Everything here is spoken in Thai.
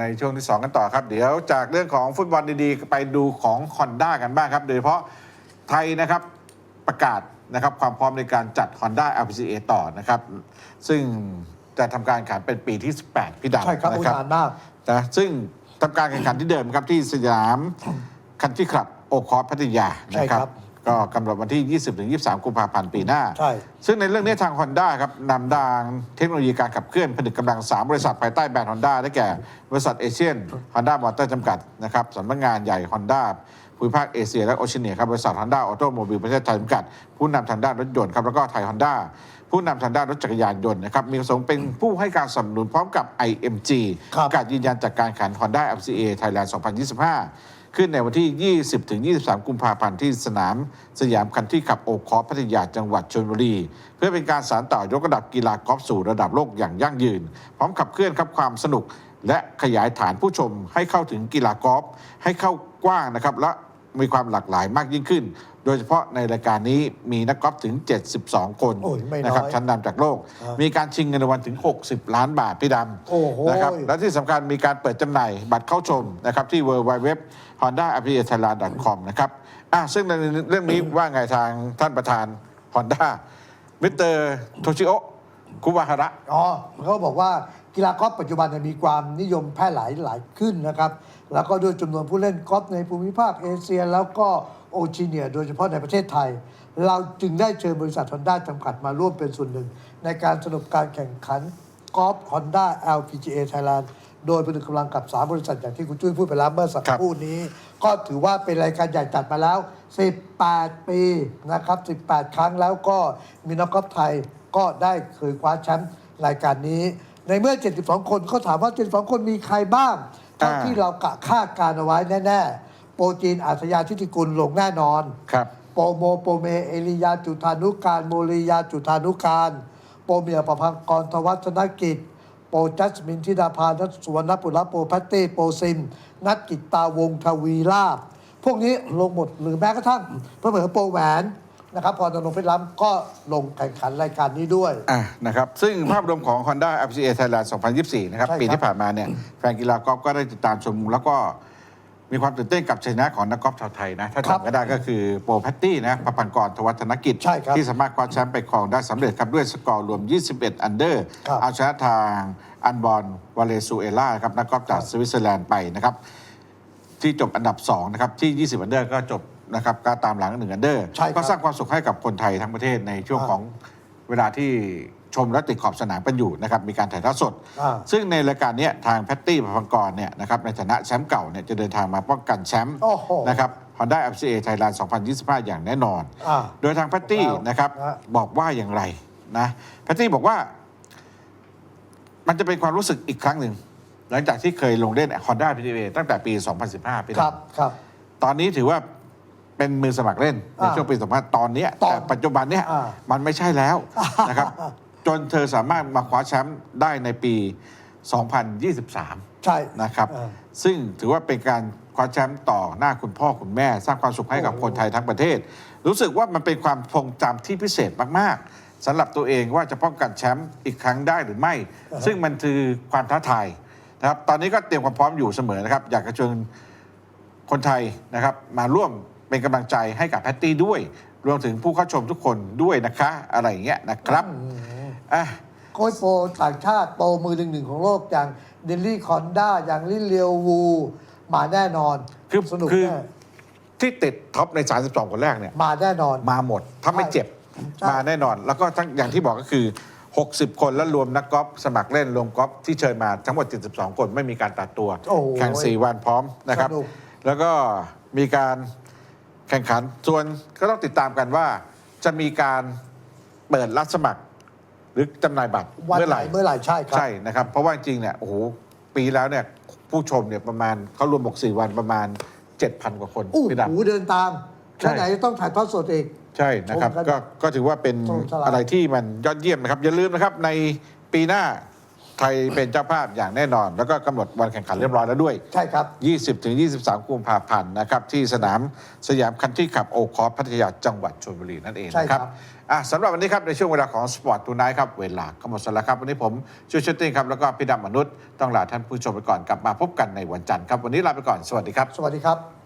ในช่วงที่ 2 กันต่อครับ เดี๋ยวจากเรื่องของฟุตบอลดีๆ ไปดูของ Honda กันบ้างครับ โดยเฉพาะไทยนะครับประกาศนะครับความพร้อมในการจัด Honda LPGA ต่อนะครับ ซึ่งจะทำการแข่งขันเป็นปีที่ 18 พี่ดำใช่ครับนะอุครับนานมาก นะซึ่งทำการแข่งขันที่เดิมครับที่สยามคันที่คลับโอคอร์พัทยาใช่นะคครัรับบ ก็กำหนดวันที่ 20-23 กุมภาพันธ์ปีหน้า ใช่ ซึ่งในเรื่องนี้ทาง Honda ครับนำดางเทคโนโลยีการขับเคลื่อนผลิตกำลัง 3 บริษัทภายใต้แบรนด์ Honda ได้แก่ บริษัทเอเชียน Honda Motor จำกัดนะครับสำนักงานใหญ่ Honda ภูมิภาคเอเชียและโอเชียเนียครับบริษัท Honda a u t o m o b i l e ประเทศไทยจำกัด ผู้นำทางด้านรถยนต์ครับแล้วก็ไทย Honda ผู้นำทางด้านรถจักรยานยนต์นะครับมีประสงค์เป็นผู้ให้การสนับสนุนพร้อมกับ IMG ครับ ประกาศยืนยันจากการแข่งขัน Honda LCA Thailand 2025 ขึ้นในวันที่ 20 ถึง 23 กุมภาพันธ์ที่สนามสยามคันที่ขับโอคอพัทยาจังหวัดชลบุรี เพื่อเป็นการสานต่อยกระดับกีฬากอล์ฟสู่ระดับโลกอย่างยั่งยืน พร้อมขับเคลื่อนครับความสนุก และขยายฐานผู้ชมให้เข้าถึงกีฬากอล์ฟให้เข้ากว้างนะครับและมีความหลากหลายมากยิ่งขึ้น โดยเฉพาะในรายการนี้มีนักกอล์ฟถึง 72 คนโอ้ยไม่น้อยนะครับชั้นนำจากโลก อ่ามีมีการชิงเงินรางวัลถึง 60 ล้านบาทพี่ดำโอ้โหนะครับและที่สำคัญมีการเปิดจำหน่ายบัตรเข้าชมนะครับที่ w w w honda a p p l i a t h a i l a n d com นะครับอะซึ่งในเรื่องนี้ว่าไงทางท่านประธาน Honda มิสเตอร์โทชิโอ คุวาฮาระ อ๋อเขาบอกว่ากีฬากอล์ฟปัจจุบันเนี่ยมีความนิยมแพร่หลายหลายขึ้นนะครับ แล้วก็ด้วยจำนวนผู้เล่นกอล์ฟในภูมิภาคเอเชีย แล้วก็โอเชียเนีย โดยเฉพาะในประเทศไทย เราจึงได้เชิญบริษัทฮอนด้าจำกัดมาร่วมเป็นส่วนหนึ่ง ในการสนุกการแข่งขันกอล์ฟฮอนด้า LPGA Thailand โดยผนึกกำลังกับ 3 บริษัทอย่างที่คุณจุ้ยพูดไปแล้วเมื่อสักครับครู่นี้ ก็ถือว่าเป็นรายการใหญ่จัดมาแล้ว 18 ปีนะครับ 18 ครั้งแล้วก็มีนักกอล์ฟไทย ก็ได้เคยคว้าแชมป์รายการนี้ ในเมื่อ 72 คนเขาถามว่า 72 คนมีใครบ้างเท่าอ่าที่เรากะคาดการเอาไว้แน่ๆ โปรจีนอาสยาทิติกุลลงแน่นอนครับโปรโมโปรเมเอลิยาจุธานุการโมริยาจุธานุการ โปรเมียประพังกรทวัฒนกิจ โปรจัสมินทิดาพานัทสุวรรณปุระโปรแพตตี้โปรซิม นัทกิตตาวงศ์ทวีลาภพวกนี้ลงหมดหรือแม้กระทั่งเพื่อเหมือนโปรแหวน นะครับพรนรงค์เพชรล้ำก็ลงแข่งขันรายการนี้ด้วย อะนะครับซึ่งภาพรวมของ Honda LPGA Thailand 2024 นะครับ ใช่ครับ ปีที่ผ่านมาเนี่ยแฟนกีฬากอล์ฟก็ได้ติดตามชม แล้วก็มีความตื่นเต้นกับชัยชนะของนักกอล์ฟชาวไทยนะ ถ้าครับจำก็ได้ก็คือโปรแพตตี้นะประพันกรทวัฒนกิจ ใช่ครับที่สามารถคว้าแชมป์ไปครองได้สำเร็จครับด้วยสกอร์รวม 21 อันเดอร์ ครับ เอาชนะทางอันบอลวาเลซูเอลาครับนักกอล์ฟจากสวิตเซอร์แลนด์ไปนะครับ ที่จบอันดับ 2 นะครับ ที่ 20 อันเดอร์ก็จบ นะครับก็ตามหลังหนึ่งอันเดอร์ใช่ครับก็สร้างความสุขให้กับคนไทยทั้งประเทศในช่วงอ่า ของเวลาที่ชมและติดขอบสนามกันอยู่นะครับมีการถ่ายทอดสด อ่า ซึ่งในรายการเนี้ยทางแพตตี้ประพังกรเนี่ยนะครับในฐานะแชมป์เก่าเนี่ยจะเดินทางมาป้องกันแชมป์โอ้โห นะครับ Honda FCA Thailand 2025 อย่างแน่นอน อ่า โดยทางแพตตี้แล้วนะครับฮะ บอกว่าอย่างไรนะแพตตี้บอกว่า มันจะเป็นความรู้สึกอีกครั้งหนึ่ง หลังจากที่เคยลงเล่น Honda PGA ตั้งแต่ปี 2015ปีครับครับ ตอนนี้ถือว่า เป็นมือสมัครเล่นในอ่าช่วงปี2015ตอนเนี้ยตอนแต่ปัจจุบันเนี้ยอ่ามันไม่ใช่แล้วนะครับ จนเธอสามารถมาคว้าแชมป์ได้ในปี 2023 ใช่นะครับ อ่า ซึ่งถือว่าเป็นการคว้าแชมป์ต่อหน้าคุณพ่อคุณแม่ สร้างความสุขให้กับโอ้โหคนไทยทั้งประเทศ รู้สึกว่ามันเป็นความทรงจำที่พิเศษมาก ๆสำหรับตัวเองว่าจะป้องกันแชมป์อีกครั้งได้หรือไม่ ซึ่งมันคือความท้าทายนะครับตอนนี้ก็เตรียมความพร้อมอยู่เสมอนะครับ อยากจะเชิญคนไทยนะครับมาร่วม เป็นกำลังใจให้กับแพตตี้ด้วย รวมถึงผู้เข้าชมทุกคนด้วยนะคะ อะไรอย่างเงี้ยนะครับอะ โค้ชโปรต่างชาติโปรมือหนึ่งหนึ่งของโลกอย่างเดนลี่คอนด้าอย่างลิเลียววูมาแน่นอนคือสนุกคือ แน่ที่ติดท็อปใน 32 คนแรกเนี่ย มาแน่นอน มาหมด ถ้าไม่เจ็บใช่ มาแน่นอน แล้วก็ทั้งอย่างที่บอกก็คือ 60 คนแล้วรวมนักกอล์ฟสมัครเล่นรวมกอล์ฟที่เชิญมาทั้งหมด 72 คนไม่มีการตัดตัว โอ้โหแข่ง 4 วันพร้อมนะครับ สนุก แล้วก็มีการ แข่งขัน ส่วนก็ต้องติดตามกันว่า จะมีการเปิดรับสมัคร หรือจำหน่ายบัตรวันเมื่อไหไหนร่เมื่อไหร่ใช่ครับ ใช่นะครับ เพราะว่าจริงๆเนี่ยโอ้โหปีแล้วเนี่ยผู้ชมเนี่ยประมาณเขารวมบอก4วันประมาณ 7,000 กว่าคนอู้พี่ดำ หูเดินตามใช่ แล้วไหนจะต้องถ่ายทอดสดอีก ใช่นะครับชมกันก็ก็ถือว่าเป็นชมสลาย อะไรที่มันยอดเยี่ยมนะครับ อย่าลืมนะครับในปีหน้า ไทยเป็นเจ้าภาพอย่างแน่นอน แล้วก็กำหนดวันแข่งขันเรียบร้อยแล้วด้วย ใช่ครับ 20 ถึง 23 กุมภาพันธ์นะครับ ที่สนามสยามคันที่ขับโอคอร์พัทยาจังหวัดชลบุรีนั่นเองใช่นะคครัรับบอะสำหรับวันนี้ครับในช่วงเวลาของสปอร์ตทูไนท์ครับ เวลาก็หมดสแล้วครับ วันนี้ผมชูชติ้งครับแล้วก็พี่ดำมนุษย์ต้องลาท่านผู้ชมไปก่อนกลับมาพบกันในวันจันทร์ครับวันนี้ลาไปก่อนสวัสดีครับ สวัสดีครับ